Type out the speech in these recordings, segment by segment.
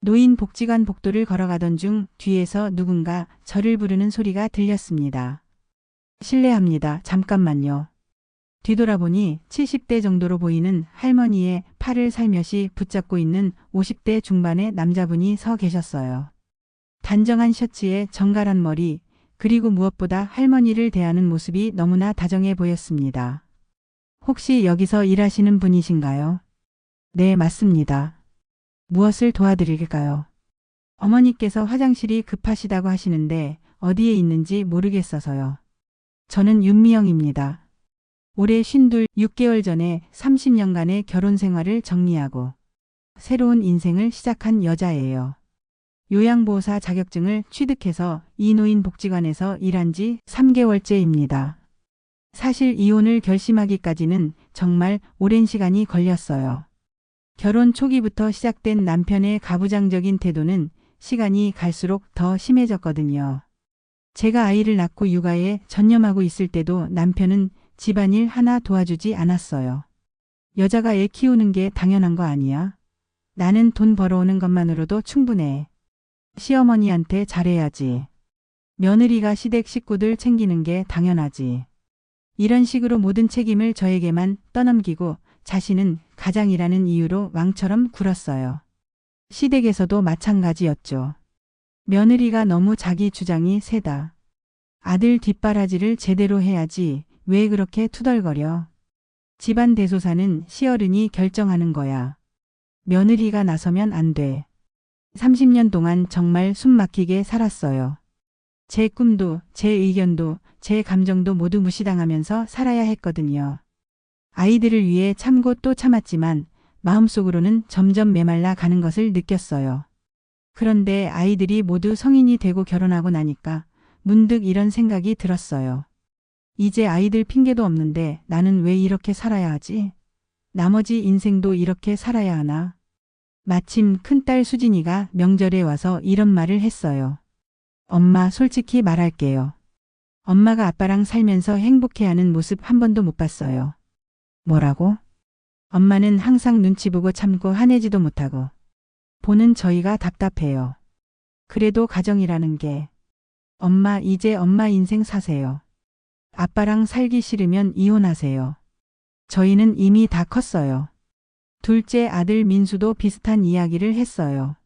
노인 복지관 복도를 걸어가던 중 뒤에서 누군가 저를 부르는 소리가 들렸습니다. 실례합니다. 잠깐만요. 뒤돌아보니 70대 정도로 보이는 할머니의 팔을 살며시 붙잡고 있는 50대 중반의 남자분이 서 계셨어요. 단정한 셔츠에 정갈한 머리, 그리고 무엇보다 할머니를 대하는 모습이 너무나 다정해 보였습니다. 혹시 여기서 일하시는 분이신가요? 네, 맞습니다. 무엇을 도와드릴까요? 어머니께서 화장실이 급하시다고 하시는데 어디에 있는지 모르겠어서요. 저는 윤미영입니다. 올해 쉰둘 6개월 전에 30년간의 결혼 생활을 정리하고 새로운 인생을 시작한 여자예요. 요양보호사 자격증을 취득해서 이노인 복지관에서 일한 지 3개월째입니다. 사실 이혼을 결심하기까지는 정말 오랜 시간이 걸렸어요. 결혼 초기부터 시작된 남편의 가부장적인 태도는 시간이 갈수록 더 심해졌거든요. 제가 아이를 낳고 육아에 전념하고 있을 때도 남편은 집안일 하나 도와주지 않았어요. 여자가 애 키우는 게 당연한 거 아니야? 나는 돈 벌어오는 것만으로도 충분해. 시어머니한테 잘해야지. 며느리가 시댁 식구들 챙기는 게 당연하지. 이런 식으로 모든 책임을 저에게만 떠넘기고 자신은 가장이라는 이유로 왕처럼 굴었어요. 시댁에서도 마찬가지였죠. 며느리가 너무 자기 주장이 세다. 아들 뒷바라지를 제대로 해야지 왜 그렇게 투덜거려. 집안 대소사는 시어른이 결정하는 거야. 며느리가 나서면 안 돼. 30년 동안 정말 숨 막히게 살았어요. 제 꿈도, 제 의견도, 제 감정도 모두 무시당하면서 살아야 했거든요. 아이들을 위해 참고 또 참았지만 마음속으로는 점점 메말라 가는 것을 느꼈어요. 그런데 아이들이 모두 성인이 되고 결혼하고 나니까 문득 이런 생각이 들었어요. 이제 아이들 핑계도 없는데 나는 왜 이렇게 살아야 하지? 나머지 인생도 이렇게 살아야 하나? 마침 큰딸 수진이가 명절에 와서 이런 말을 했어요. 엄마 솔직히 말할게요. 엄마가 아빠랑 살면서 행복해하는 모습 한 번도 못 봤어요. 뭐라고? 엄마는 항상 눈치 보고 참고 화내지도 못하고. 보는 저희가 답답해요. 그래도 가정이라는 게. 엄마 이제 엄마 인생 사세요. 아빠랑 살기 싫으면 이혼하세요. 저희는 이미 다 컸어요. 둘째 아들 민수도 비슷한 이야기를 했어요.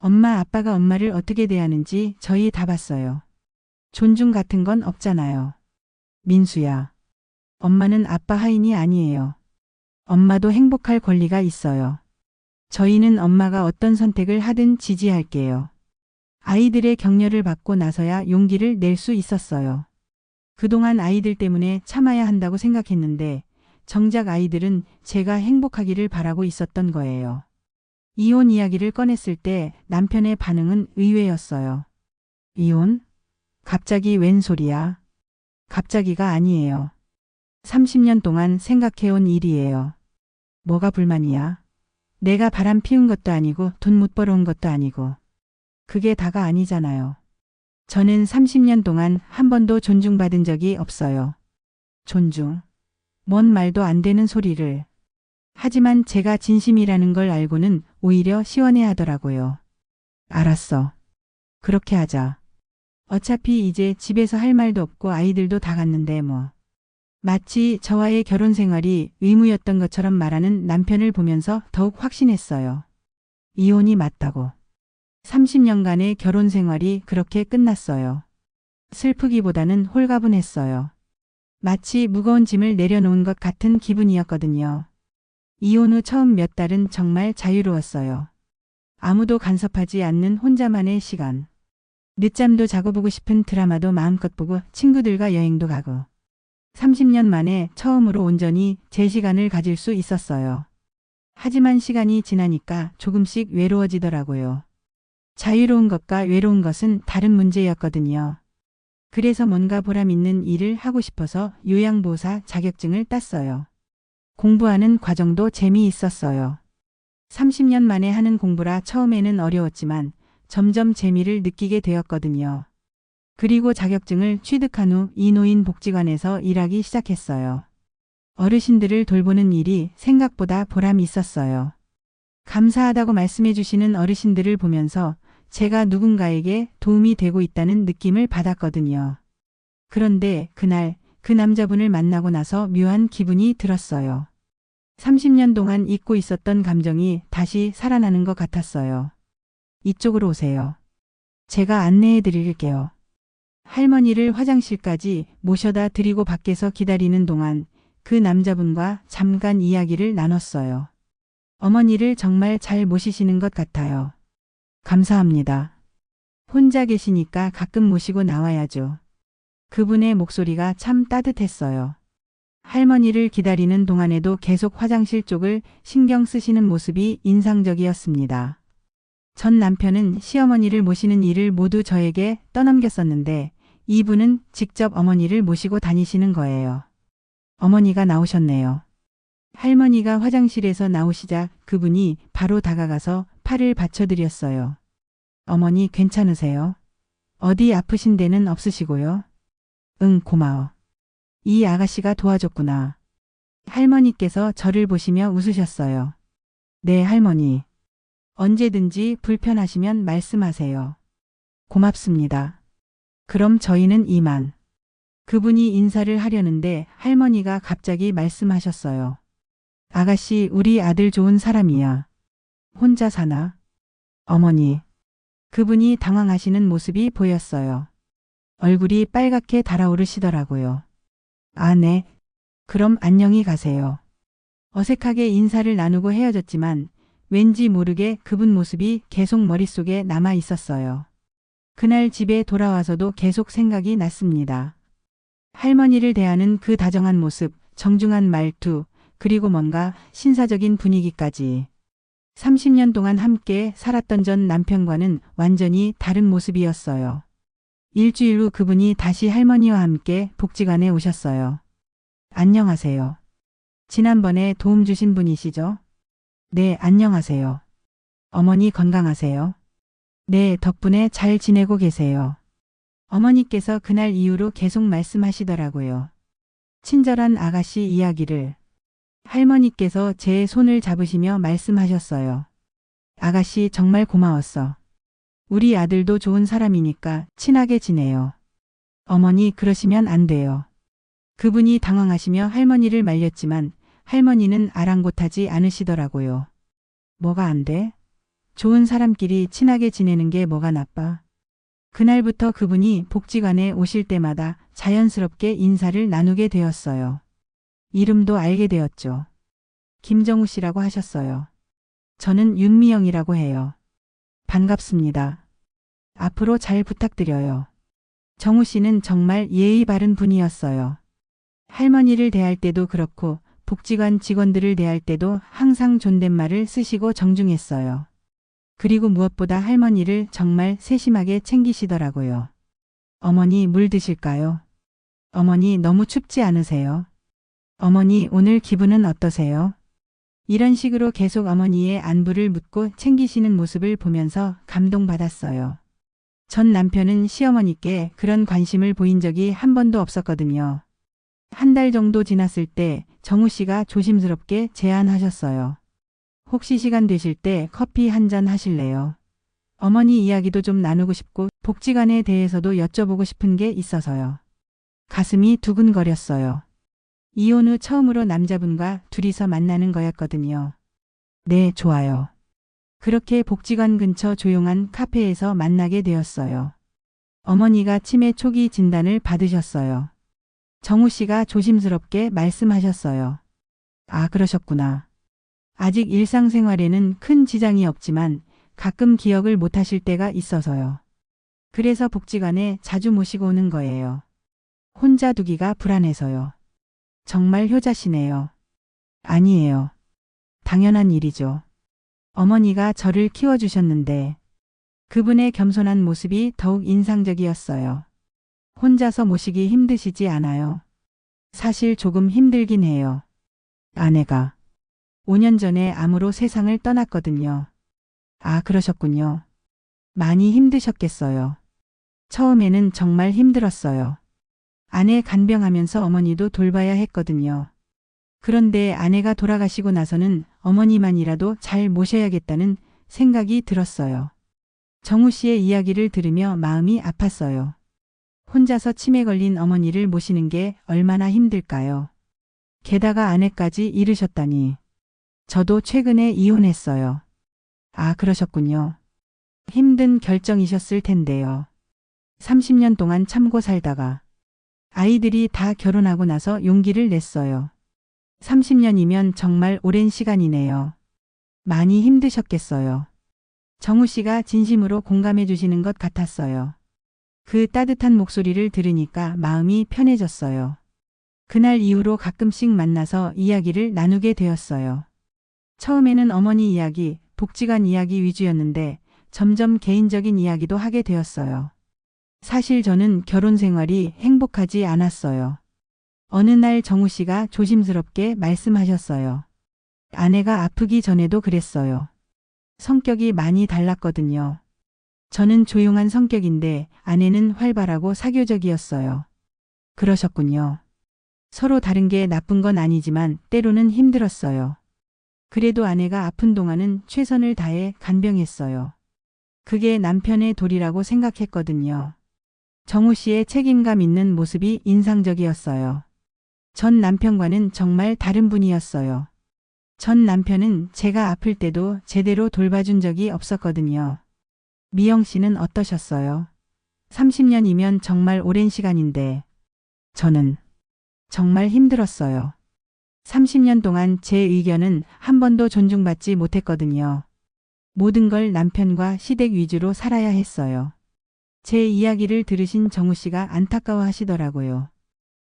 엄마 아빠가 엄마를 어떻게 대하는지 저희 다 봤어요. 존중 같은 건 없잖아요. 민수야. 엄마는 아빠 하인이 아니에요. 엄마도 행복할 권리가 있어요. 저희는 엄마가 어떤 선택을 하든 지지할게요. 아이들의 격려를 받고 나서야 용기를 낼 수 있었어요. 그동안 아이들 때문에 참아야 한다고 생각했는데 정작 아이들은 제가 행복하기를 바라고 있었던 거예요. 이혼 이야기를 꺼냈을 때 남편의 반응은 의외였어요. 이혼? 갑자기 웬 소리야? 갑자기가 아니에요. 30년 동안 생각해온 일이에요. 뭐가 불만이야? 내가 바람 피운 것도 아니고 돈 못 벌어온 것도 아니고. 그게 다가 아니잖아요. 저는 30년 동안 한 번도 존중받은 적이 없어요. 존중. 뭔 말도 안 되는 소리를. 하지만 제가 진심이라는 걸 알고는 오히려 시원해 하더라고요. 알았어. 그렇게 하자. 어차피 이제 집에서 할 말도 없고 아이들도 다 갔는데 뭐. 마치 저와의 결혼 생활이 의무였던 것처럼 말하는 남편을 보면서 더욱 확신했어요. 이혼이 맞다고. 30년간의 결혼 생활이 그렇게 끝났어요. 슬프기보다는 홀가분했어요. 마치 무거운 짐을 내려놓은 것 같은 기분이었거든요. 이혼 후 처음 몇 달은 정말 자유로웠어요. 아무도 간섭하지 않는 혼자만의 시간. 늦잠도 자고 보고 싶은 드라마도 마음껏 보고 친구들과 여행도 가고. 30년 만에 처음으로 온전히 제 시간을 가질 수 있었어요. 하지만 시간이 지나니까 조금씩 외로워지더라고요. 자유로운 것과 외로운 것은 다른 문제였거든요. 그래서 뭔가 보람 있는 일을 하고 싶어서 요양보호사 자격증을 땄어요. 공부하는 과정도 재미있었어요. 30년 만에 하는 공부라 처음에는 어려웠지만 점점 재미를 느끼게 되었거든요. 그리고 자격증을 취득한 후 이노인 복지관에서 일하기 시작했어요. 어르신들을 돌보는 일이 생각보다 보람이 있었어요. 감사하다고 말씀해 주시는 어르신들을 보면서 제가 누군가에게 도움이 되고 있다는 느낌을 받았거든요. 그런데 그날 그 남자분을 만나고 나서 묘한 기분이 들었어요. 30년 동안 잊고 있었던 감정이 다시 살아나는 것 같았어요. 이쪽으로 오세요. 제가 안내해 드릴게요. 할머니를 화장실까지 모셔다 드리고 밖에서 기다리는 동안 그 남자분과 잠깐 이야기를 나눴어요. 어머니를 정말 잘 모시시는 것 같아요. 감사합니다. 혼자 계시니까 가끔 모시고 나와야죠. 그분의 목소리가 참 따뜻했어요. 할머니를 기다리는 동안에도 계속 화장실 쪽을 신경 쓰시는 모습이 인상적이었습니다. 전 남편은 시어머니를 모시는 일을 모두 저에게 떠넘겼었는데 이분은 직접 어머니를 모시고 다니시는 거예요. 어머니가 나오셨네요. 할머니가 화장실에서 나오시자 그분이 바로 다가가서 팔을 받쳐드렸어요. 어머니 괜찮으세요? 어디 아프신 데는 없으시고요? 응, 고마워. 이 아가씨가 도와줬구나. 할머니께서 저를 보시며 웃으셨어요. 네, 할머니. 언제든지 불편하시면 말씀하세요. 고맙습니다. 그럼 저희는 이만. 그분이 인사를 하려는데 할머니가 갑자기 말씀하셨어요. 아가씨, 우리 아들 좋은 사람이야. 혼자 사나? 어머니. 그분이 당황하시는 모습이 보였어요. 얼굴이 빨갛게 달아오르시더라고요. 아, 네. 그럼 안녕히 가세요. 어색하게 인사를 나누고 헤어졌지만 왠지 모르게 그분 모습이 계속 머릿속에 남아 있었어요. 그날 집에 돌아와서도 계속 생각이 났습니다. 할머니를 대하는 그 다정한 모습, 정중한 말투, 그리고 뭔가 신사적인 분위기까지. 30년 동안 함께 살았던 전 남편과는 완전히 다른 모습이었어요. 일주일 후 그분이 다시 할머니와 함께 복지관에 오셨어요. 안녕하세요. 지난번에 도움 주신 분이시죠? 네, 안녕하세요. 어머니 건강하세요? 네, 덕분에 잘 지내고 계세요. 어머니께서 그날 이후로 계속 말씀하시더라고요. 친절한 아가씨 이야기를 할머니께서 제 손을 잡으시며 말씀하셨어요. 아가씨 정말 고마웠어. 우리 아들도 좋은 사람이니까 친하게 지내요. 어머니 그러시면 안 돼요. 그분이 당황하시며 할머니를 말렸지만 할머니는 아랑곳하지 않으시더라고요. 뭐가 안 돼? 좋은 사람끼리 친하게 지내는 게 뭐가 나빠? 그날부터 그분이 복지관에 오실 때마다 자연스럽게 인사를 나누게 되었어요. 이름도 알게 되었죠. 김정우 씨라고 하셨어요. 저는 윤미영이라고 해요. 반갑습니다. 앞으로 잘 부탁드려요. 정우 씨는 정말 예의 바른 분이었어요. 할머니를 대할 때도 그렇고 복지관 직원들을 대할 때도 항상 존댓말을 쓰시고 정중했어요. 그리고 무엇보다 할머니를 정말 세심하게 챙기시더라고요. 어머니 물 드실까요? 어머니 너무 춥지 않으세요? 어머니 오늘 기분은 어떠세요? 이런 식으로 계속 어머니의 안부를 묻고 챙기시는 모습을 보면서 감동받았어요. 전 남편은 시어머니께 그런 관심을 보인 적이 한 번도 없었거든요. 한 달 정도 지났을 때 정우 씨가 조심스럽게 제안하셨어요. 혹시 시간 되실 때 커피 한 잔 하실래요? 어머니 이야기도 좀 나누고 싶고 복지관에 대해서도 여쭤보고 싶은 게 있어서요. 가슴이 두근거렸어요. 이혼 후 처음으로 남자분과 둘이서 만나는 거였거든요. 네, 좋아요. 그렇게 복지관 근처 조용한 카페에서 만나게 되었어요. 어머니가 치매 초기 진단을 받으셨어요. 정우 씨가 조심스럽게 말씀하셨어요. 아, 그러셨구나. 아직 일상생활에는 큰 지장이 없지만 가끔 기억을 못하실 때가 있어서요. 그래서 복지관에 자주 모시고 오는 거예요. 혼자 두기가 불안해서요. 정말 효자시네요. 아니에요. 당연한 일이죠. 어머니가 저를 키워주셨는데 그분의 겸손한 모습이 더욱 인상적이었어요. 혼자서 모시기 힘드시지 않아요. 사실 조금 힘들긴 해요. 아내가 5년 전에 암으로 세상을 떠났거든요. 아, 그러셨군요. 많이 힘드셨겠어요. 처음에는 정말 힘들었어요. 아내 간병하면서 어머니도 돌봐야 했거든요. 그런데 아내가 돌아가시고 나서는 어머니만이라도 잘 모셔야겠다는 생각이 들었어요. 정우 씨의 이야기를 들으며 마음이 아팠어요. 혼자서 치매 걸린 어머니를 모시는 게 얼마나 힘들까요? 게다가 아내까지 잃으셨다니. 저도 최근에 이혼했어요. 아, 그러셨군요. 힘든 결정이셨을 텐데요. 30년 동안 참고 살다가 아이들이 다 결혼하고 나서 용기를 냈어요. 30년이면 정말 오랜 시간이네요. 많이 힘드셨겠어요. 정우 씨가 진심으로 공감해 주시는 것 같았어요. 그 따뜻한 목소리를 들으니까 마음이 편해졌어요. 그날 이후로 가끔씩 만나서 이야기를 나누게 되었어요. 처음에는 어머니 이야기, 복지관 이야기 위주였는데 점점 개인적인 이야기도 하게 되었어요. 사실 저는 결혼 생활이 행복하지 않았어요. 어느 날 정우 씨가 조심스럽게 말씀하셨어요. 아내가 아프기 전에도 그랬어요. 성격이 많이 달랐거든요. 저는 조용한 성격인데 아내는 활발하고 사교적이었어요. 그러셨군요. 서로 다른 게 나쁜 건 아니지만 때로는 힘들었어요. 그래도 아내가 아픈 동안은 최선을 다해 간병했어요. 그게 남편의 도리라고 생각했거든요. 정우 씨의 책임감 있는 모습이 인상적이었어요. 전 남편과는 정말 다른 분이었어요. 전 남편은 제가 아플 때도 제대로 돌봐준 적이 없었거든요. 미영 씨는 어떠셨어요? 30년이면 정말 오랜 시간인데, 저는 정말 힘들었어요. 30년 동안 제 의견은 한 번도 존중받지 못했거든요. 모든 걸 남편과 시댁 위주로 살아야 했어요. 제 이야기를 들으신 정우 씨가 안타까워 하시더라고요.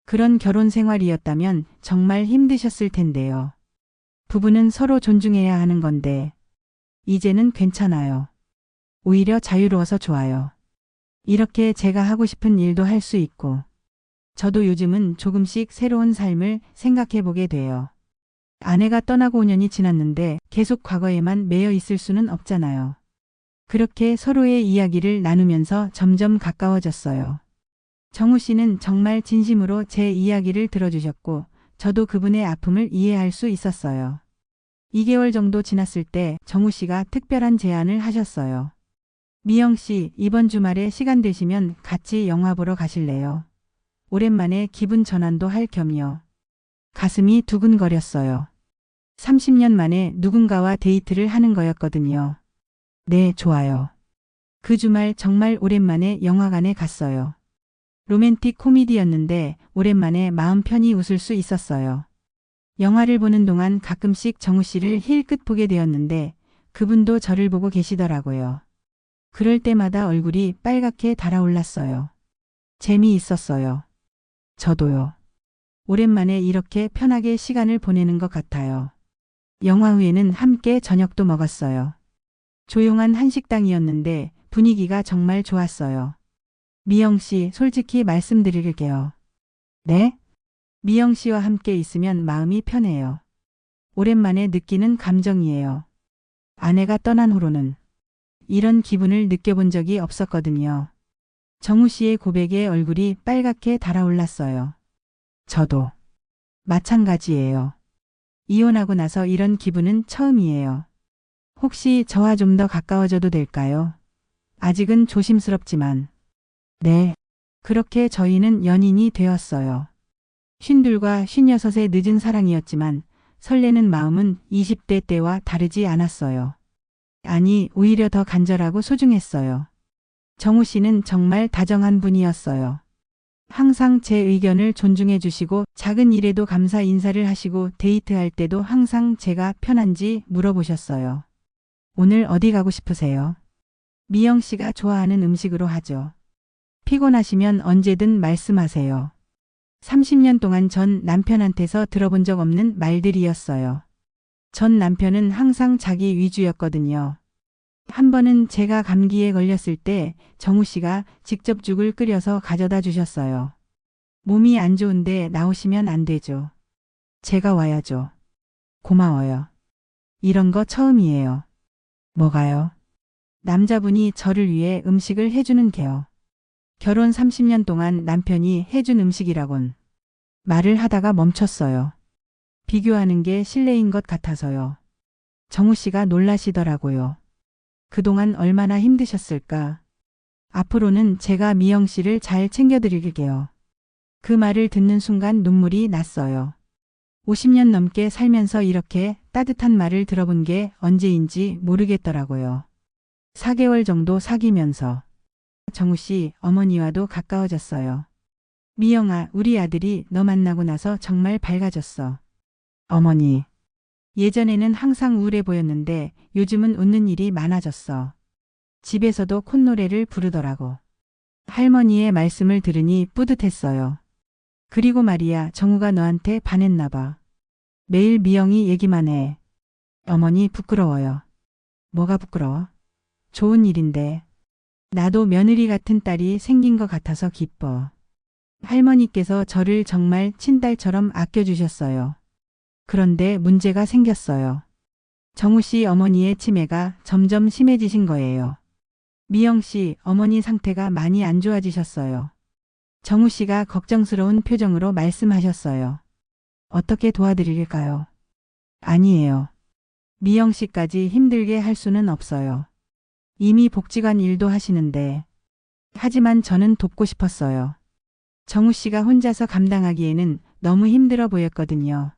그런 결혼 생활이었다면 정말 힘드셨을 텐데요. 부부는 서로 존중해야 하는 건데, 이제는 괜찮아요. 오히려 자유로워서 좋아요. 이렇게 제가 하고 싶은 일도 할 수 있고, 저도 요즘은 조금씩 새로운 삶을 생각해 보게 돼요. 아내가 떠나고 5년이 지났는데 계속 과거에만 매여 있을 수는 없잖아요. 그렇게 서로의 이야기를 나누면서 점점 가까워졌어요. 정우 씨는 정말 진심으로 제 이야기를 들어주셨고, 저도 그분의 아픔을 이해할 수 있었어요. 2개월 정도 지났을 때 정우 씨가 특별한 제안을 하셨어요. 미영 씨, 이번 주말에 시간 되시면 같이 영화 보러 가실래요? 오랜만에 기분 전환도 할 겸요. 가슴이 두근거렸어요. 30년 만에 누군가와 데이트를 하는 거였거든요. 네, 좋아요. 그 주말 정말 오랜만에 영화관에 갔어요. 로맨틱 코미디였는데 오랜만에 마음 편히 웃을 수 있었어요. 영화를 보는 동안 가끔씩 정우 씨를 힐끗 보게 되었는데 그분도 저를 보고 계시더라고요. 그럴 때마다 얼굴이 빨갛게 달아올랐어요. 재미있었어요. 저도요. 오랜만에 이렇게 편하게 시간을 보내는 것 같아요. 영화 후에는 함께 저녁도 먹었어요. 조용한 한식당이었는데 분위기가 정말 좋았어요. 미영 씨, 솔직히 말씀드릴게요. 네? 미영 씨와 함께 있으면 마음이 편해요. 오랜만에 느끼는 감정이에요. 아내가 떠난 후로는 이런 기분을 느껴본 적이 없었거든요. 정우 씨의 고백에 얼굴이 빨갛게 달아올랐어요. 저도 마찬가지예요. 이혼하고 나서 이런 기분은 처음이에요. 혹시 저와 좀 더 가까워져도 될까요? 아직은 조심스럽지만. 네. 그렇게 저희는 연인이 되었어요. 쉰둘과 쉰여섯의 늦은 사랑이었지만 설레는 마음은 20대 때와 다르지 않았어요. 아니, 오히려 더 간절하고 소중했어요. 정우 씨는 정말 다정한 분이었어요. 항상 제 의견을 존중해 주시고 작은 일에도 감사 인사를 하시고 데이트할 때도 항상 제가 편한지 물어보셨어요. 오늘 어디 가고 싶으세요? 미영 씨가 좋아하는 음식으로 하죠. 피곤하시면 언제든 말씀하세요. 30년 동안 전 남편한테서 들어본 적 없는 말들이었어요. 전 남편은 항상 자기 위주였거든요. 한 번은 제가 감기에 걸렸을 때 정우 씨가 직접 죽을 끓여서 가져다 주셨어요. 몸이 안 좋은데 나오시면 안 되죠. 제가 와야죠. 고마워요. 이런 거 처음이에요. 뭐가요? 남자분이 저를 위해 음식을 해주는 게요. 결혼 30년 동안 남편이 해준 음식이라곤 말을 하다가 멈췄어요. 비교하는 게 실례인 것 같아서요. 정우 씨가 놀라시더라고요. 그동안 얼마나 힘드셨을까. 앞으로는 제가 미영 씨를 잘 챙겨드릴게요. 그 말을 듣는 순간 눈물이 났어요. 50년 넘게 살면서 이렇게 따뜻한 말을 들어본 게 언제인지 모르겠더라고요. 4개월 정도 사귀면서 정우 씨 어머니와도 가까워졌어요. 미영아, 우리 아들이 너 만나고 나서 정말 밝아졌어. 어머니. 예전에는 항상 우울해 보였는데 요즘은 웃는 일이 많아졌어. 집에서도 콧노래를 부르더라고. 할머니의 말씀을 들으니 뿌듯했어요. 그리고 말이야, 정우가 너한테 반했나 봐. 매일 미영이 얘기만 해. 어머니 부끄러워요. 뭐가 부끄러워? 좋은 일인데. 나도 며느리 같은 딸이 생긴 것 같아서 기뻐. 할머니께서 저를 정말 친딸처럼 아껴주셨어요. 그런데 문제가 생겼어요. 정우 씨 어머니의 치매가 점점 심해지신 거예요. 미영 씨 어머니 상태가 많이 안 좋아지셨어요. 정우 씨가 걱정스러운 표정으로 말씀하셨어요. 어떻게 도와드릴까요? 아니에요. 미영 씨까지 힘들게 할 수는 없어요. 이미 복지관 일도 하시는데. 하지만 저는 돕고 싶었어요. 정우 씨가 혼자서 감당하기에는 너무 힘들어 보였거든요.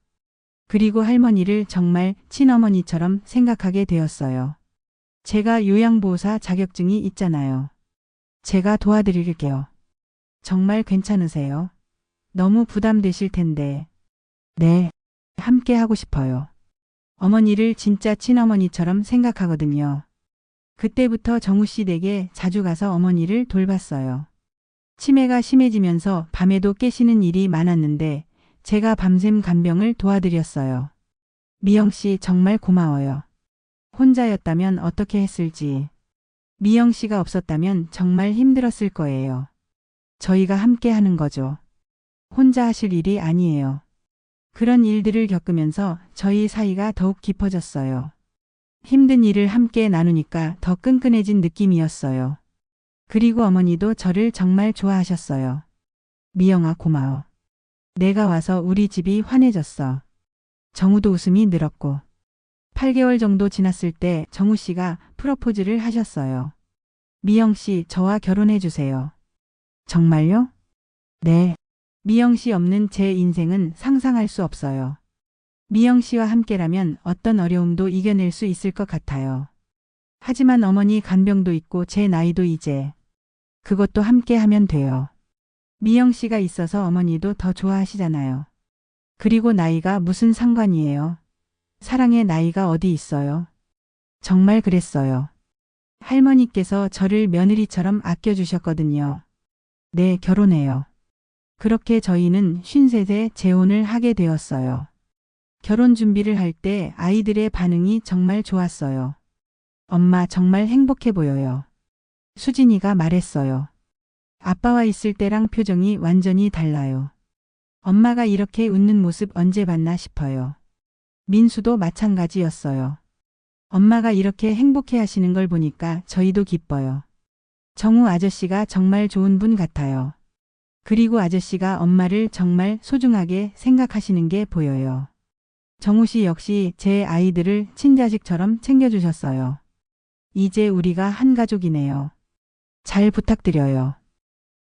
그리고 할머니를 정말 친어머니처럼 생각하게 되었어요. 제가 요양보호사 자격증이 있잖아요. 제가 도와드릴게요. 정말 괜찮으세요? 너무 부담되실 텐데. 네, 함께 하고 싶어요. 어머니를 진짜 친어머니처럼 생각하거든요. 그때부터 정우 씨 댁에 자주 가서 어머니를 돌봤어요. 치매가 심해지면서 밤에도 깨시는 일이 많았는데 제가 밤샘 간병을 도와드렸어요. 미영 씨 정말 고마워요. 혼자였다면 어떻게 했을지. 미영 씨가 없었다면 정말 힘들었을 거예요. 저희가 함께 하는 거죠. 혼자 하실 일이 아니에요. 그런 일들을 겪으면서 저희 사이가 더욱 깊어졌어요. 힘든 일을 함께 나누니까 더 끈끈해진 느낌이었어요. 그리고 어머니도 저를 정말 좋아하셨어요. 미영아 고마워. 내가 와서 우리 집이 환해졌어. 정우도 웃음이 늘었고 8개월 정도 지났을 때 정우 씨가 프로포즈를 하셨어요. 미영 씨 저와 결혼해 주세요. 정말요? 네. 미영 씨 없는 제 인생은 상상할 수 없어요. 미영 씨와 함께라면 어떤 어려움도 이겨낼 수 있을 것 같아요. 하지만 어머니 간병도 있고 제 나이도 이제 그것도 함께 하면 돼요. 미영 씨가 있어서 어머니도 더 좋아하시잖아요. 그리고 나이가 무슨 상관이에요. 사랑의 나이가 어디 있어요. 정말 그랬어요. 할머니께서 저를 며느리처럼 아껴주셨거든요. 네, 결혼해요. 그렇게 저희는 53세 재혼을 하게 되었어요. 결혼 준비를 할 때 아이들의 반응이 정말 좋았어요. 엄마 정말 행복해 보여요. 수진이가 말했어요. 아빠와 있을 때랑 표정이 완전히 달라요. 엄마가 이렇게 웃는 모습 언제 봤나 싶어요. 민수도 마찬가지였어요. 엄마가 이렇게 행복해 하시는 걸 보니까 저희도 기뻐요. 정우 아저씨가 정말 좋은 분 같아요. 그리고 아저씨가 엄마를 정말 소중하게 생각하시는 게 보여요. 정우 씨 역시 제 아이들을 친자식처럼 챙겨주셨어요. 이제 우리가 한 가족이네요. 잘 부탁드려요.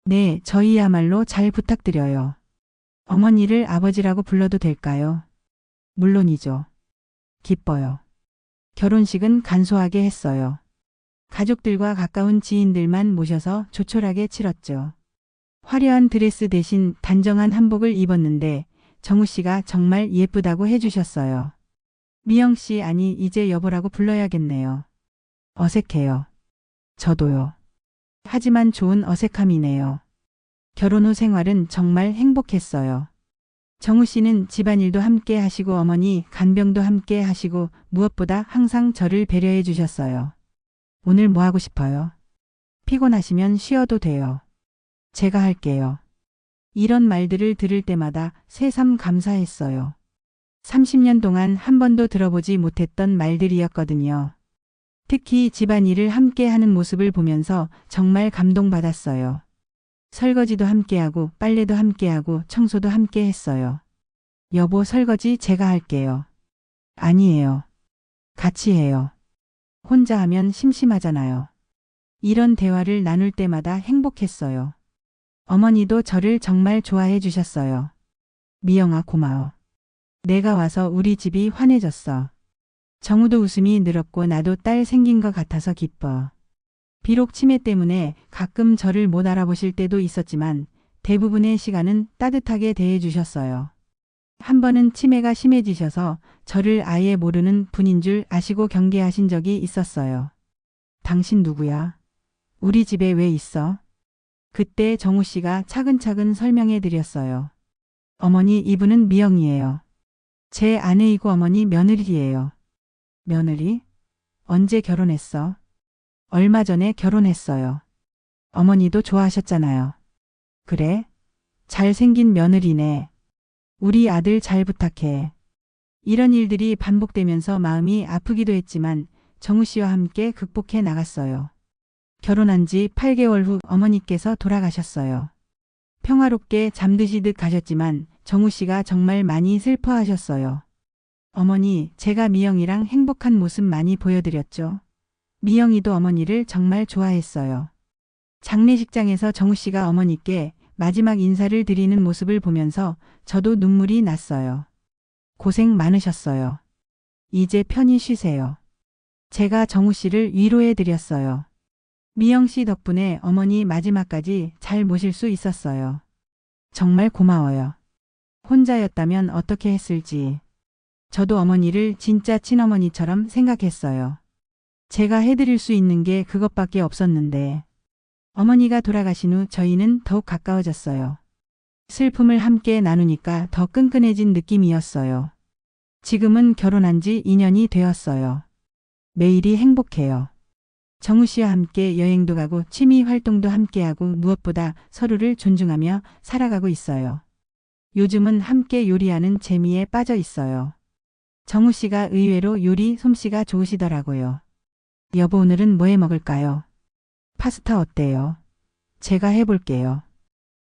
네, 저희야말로 잘 부탁드려요. 어머니를 아버지라고 불러도 될까요? 물론이죠. 기뻐요. 결혼식은 간소하게 했어요. 가족들과 가까운 지인들만 모셔서 조촐하게 치렀죠. 화려한 드레스 대신 단정한 한복을 입었는데 정우 씨가 정말 예쁘다고 해주셨어요. 미영 씨 아니 이제 여보라고 불러야겠네요. 어색해요. 저도요. 하지만 좋은 어색함이네요. 결혼 후 생활은 정말 행복했어요. 정우 씨는 집안일도 함께 하시고 어머니 간병도 함께 하시고 무엇보다 항상 저를 배려해 주셨어요. 오늘 뭐 하고 싶어요? 피곤하시면 쉬어도 돼요. 제가 할게요. 이런 말들을 들을 때마다 새삼 감사했어요. 30년 동안 한 번도 들어보지 못했던 말들이었거든요. 특히 집안일을 함께 하는 모습을 보면서 정말 감동받았어요. 설거지도 함께하고 빨래도 함께하고 청소도 함께 했어요. 여보 설거지 제가 할게요. 아니에요. 같이 해요. 혼자 하면 심심하잖아요. 이런 대화를 나눌 때마다 행복했어요. 어머니도 저를 정말 좋아해 주셨어요. 미영아 고마워. 내가 와서 우리 집이 환해졌어. 정우도 웃음이 늘었고 나도 딸 생긴 것 같아서 기뻐. 비록 치매 때문에 가끔 저를 못 알아보실 때도 있었지만 대부분의 시간은 따뜻하게 대해 주셨어요. 한 번은 치매가 심해지셔서 저를 아예 모르는 분인 줄 아시고 경계하신 적이 있었어요. 당신 누구야? 우리 집에 왜 있어? 그때 정우 씨가 차근차근 설명해 드렸어요. 어머니 이분은 미영이에요. 제 아내이고 어머니 며느리예요. 며느리? 언제 결혼했어? 얼마 전에 결혼했어요. 어머니도 좋아하셨잖아요. 그래? 잘생긴 며느리네. 우리 아들 잘 부탁해. 이런 일들이 반복되면서 마음이 아프기도 했지만 정우 씨와 함께 극복해 나갔어요. 결혼한 지 8개월 후 어머니께서 돌아가셨어요. 평화롭게 잠드시듯 가셨지만 정우 씨가 정말 많이 슬퍼하셨어요. 어머니, 제가 미영이랑 행복한 모습 많이 보여드렸죠. 미영이도 어머니를 정말 좋아했어요. 장례식장에서 정우 씨가 어머니께 마지막 인사를 드리는 모습을 보면서 저도 눈물이 났어요. 고생 많으셨어요. 이제 편히 쉬세요. 제가 정우 씨를 위로해 드렸어요. 미영 씨 덕분에 어머니 마지막까지 잘 모실 수 있었어요. 정말 고마워요. 혼자였다면 어떻게 했을지. 저도 어머니를 진짜 친어머니처럼 생각했어요. 제가 해드릴 수 있는 게 그것밖에 없었는데. 어머니가 돌아가신 후 저희는 더욱 가까워졌어요. 슬픔을 함께 나누니까 더 끈끈해진 느낌이었어요. 지금은 결혼한 지 2년이 되었어요. 매일이 행복해요. 정우 씨와 함께 여행도 가고 취미 활동도 함께하고 무엇보다 서로를 존중하며 살아가고 있어요. 요즘은 함께 요리하는 재미에 빠져 있어요. 정우 씨가 의외로 요리 솜씨가 좋으시더라고요. 여보 오늘은 뭐 해 먹을까요? 파스타 어때요? 제가 해볼게요.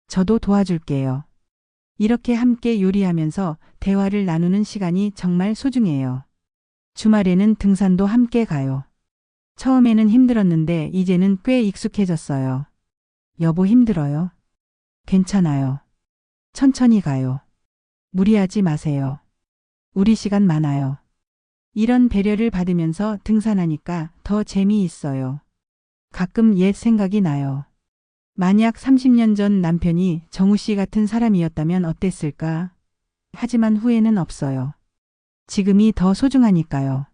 저도 도와줄게요. 이렇게 함께 요리하면서 대화를 나누는 시간이 정말 소중해요. 주말에는 등산도 함께 가요. 처음에는 힘들었는데 이제는 꽤 익숙해졌어요. 여보 힘들어요? 괜찮아요. 천천히 가요. 무리하지 마세요. 우리 시간 많아요. 이런 배려를 받으면서 등산하니까 더 재미있어요. 가끔 옛 생각이 나요. 만약 30년 전 남편이 정우 씨 같은 사람이었다면 어땠을까? 하지만 후회는 없어요. 지금이 더 소중하니까요.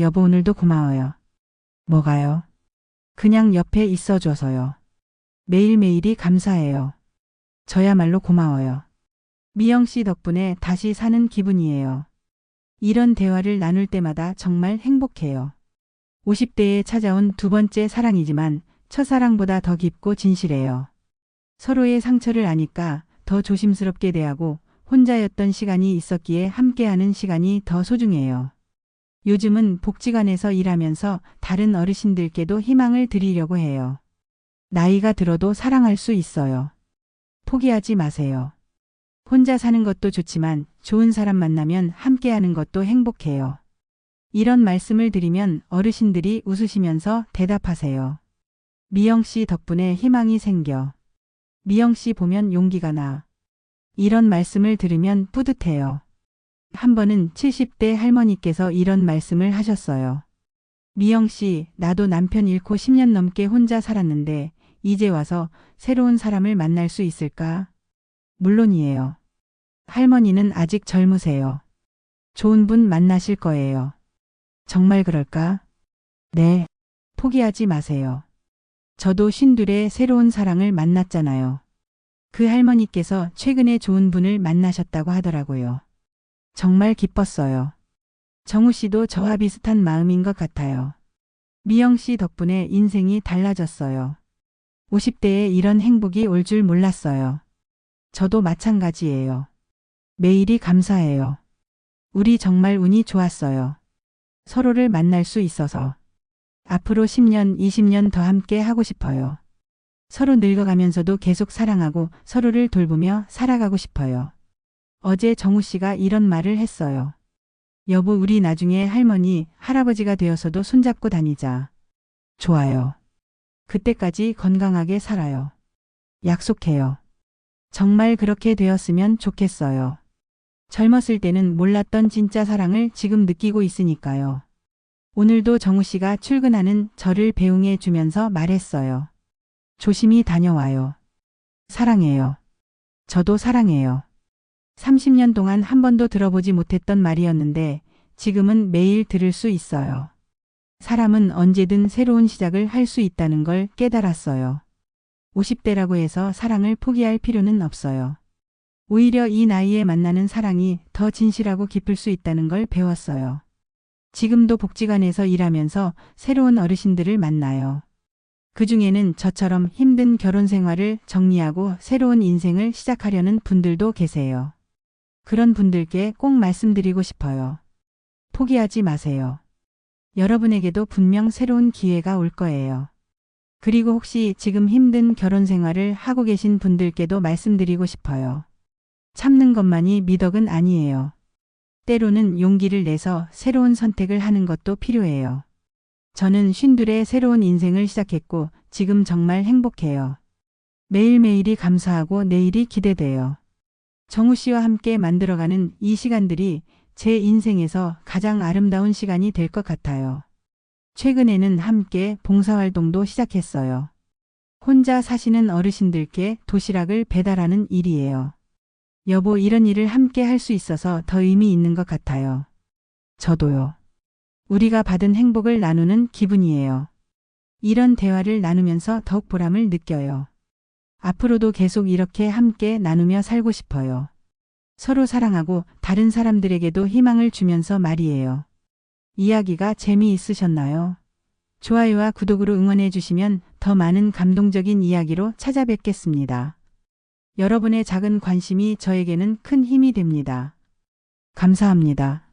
여보 오늘도 고마워요. 뭐가요? 그냥 옆에 있어줘서요. 매일매일이 감사해요. 저야말로 고마워요. 미영 씨 덕분에 다시 사는 기분이에요. 이런 대화를 나눌 때마다 정말 행복해요. 50대에 찾아온 두 번째 사랑이지만 첫사랑보다 더 깊고 진실해요. 서로의 상처를 아니까 더 조심스럽게 대하고 혼자였던 시간이 있었기에 함께하는 시간이 더 소중해요. 요즘은 복지관에서 일하면서 다른 어르신들께도 희망을 드리려고 해요. 나이가 들어도 사랑할 수 있어요. 포기하지 마세요. 혼자 사는 것도 좋지만 좋은 사람 만나면 함께하는 것도 행복해요. 이런 말씀을 드리면 어르신들이 웃으시면서 대답하세요. 미영 씨 덕분에 희망이 생겨. 미영 씨 보면 용기가 나. 이런 말씀을 들으면 뿌듯해요. 한 번은 70대 할머니께서 이런 말씀을 하셨어요. 미영 씨, 나도 남편 잃고 10년 넘게 혼자 살았는데 이제 와서 새로운 사람을 만날 수 있을까? 물론이에요. 할머니는 아직 젊으세요. 좋은 분 만나실 거예요. 정말 그럴까? 네. 포기하지 마세요. 저도 신둘의 새로운 사랑을 만났잖아요. 그 할머니께서 최근에 좋은 분을 만나셨다고 하더라고요. 정말 기뻤어요. 정우 씨도 저와 비슷한 마음인 것 같아요. 미영 씨 덕분에 인생이 달라졌어요. 50대에 이런 행복이 올 줄 몰랐어요. 저도 마찬가지예요. 매일이 감사해요. 우리 정말 운이 좋았어요. 서로를 만날 수 있어서. 앞으로 10년, 20년 더 함께 하고 싶어요. 서로 늙어가면서도 계속 사랑하고 서로를 돌보며 살아가고 싶어요. 어제 정우 씨가 이런 말을 했어요. 여보, 우리 나중에 할머니, 할아버지가 되어서도 손잡고 다니자. 좋아요. 그때까지 건강하게 살아요. 약속해요. 정말 그렇게 되었으면 좋겠어요. 젊었을 때는 몰랐던 진짜 사랑을 지금 느끼고 있으니까요. 오늘도 정우 씨가 출근하는 저를 배웅해 주면서 말했어요. 조심히 다녀와요. 사랑해요. 저도 사랑해요. 30년 동안 한 번도 들어보지 못했던 말이었는데 지금은 매일 들을 수 있어요. 사람은 언제든 새로운 시작을 할 수 있다는 걸 깨달았어요. 50대라고 해서 사랑을 포기할 필요는 없어요. 오히려 이 나이에 만나는 사랑이 더 진실하고 깊을 수 있다는 걸 배웠어요. 지금도 복지관에서 일하면서 새로운 어르신들을 만나요. 그 중에는 저처럼 힘든 결혼 생활을 정리하고 새로운 인생을 시작하려는 분들도 계세요. 그런 분들께 꼭 말씀드리고 싶어요. 포기하지 마세요. 여러분에게도 분명 새로운 기회가 올 거예요. 그리고 혹시 지금 힘든 결혼 생활을 하고 계신 분들께도 말씀드리고 싶어요. 참는 것만이 미덕은 아니에요. 때로는 용기를 내서 새로운 선택을 하는 것도 필요해요. 저는 쉰둘에 새로운 인생을 시작했고 지금 정말 행복해요. 매일매일이 감사하고 내일이 기대돼요. 정우 씨와 함께 만들어가는 이 시간들이 제 인생에서 가장 아름다운 시간이 될 것 같아요. 최근에는 함께 봉사활동도 시작했어요. 혼자 사시는 어르신들께 도시락을 배달하는 일이에요. 여보, 이런 일을 함께 할 수 있어서 더 의미 있는 것 같아요. 저도요. 우리가 받은 행복을 나누는 기분이에요. 이런 대화를 나누면서 더욱 보람을 느껴요. 앞으로도 계속 이렇게 함께 나누며 살고 싶어요. 서로 사랑하고 다른 사람들에게도 희망을 주면서 말이에요. 이야기가 재미있으셨나요? 좋아요와 구독으로 응원해 주시면 더 많은 감동적인 이야기로 찾아뵙겠습니다. 여러분의 작은 관심이 저에게는 큰 힘이 됩니다. 감사합니다.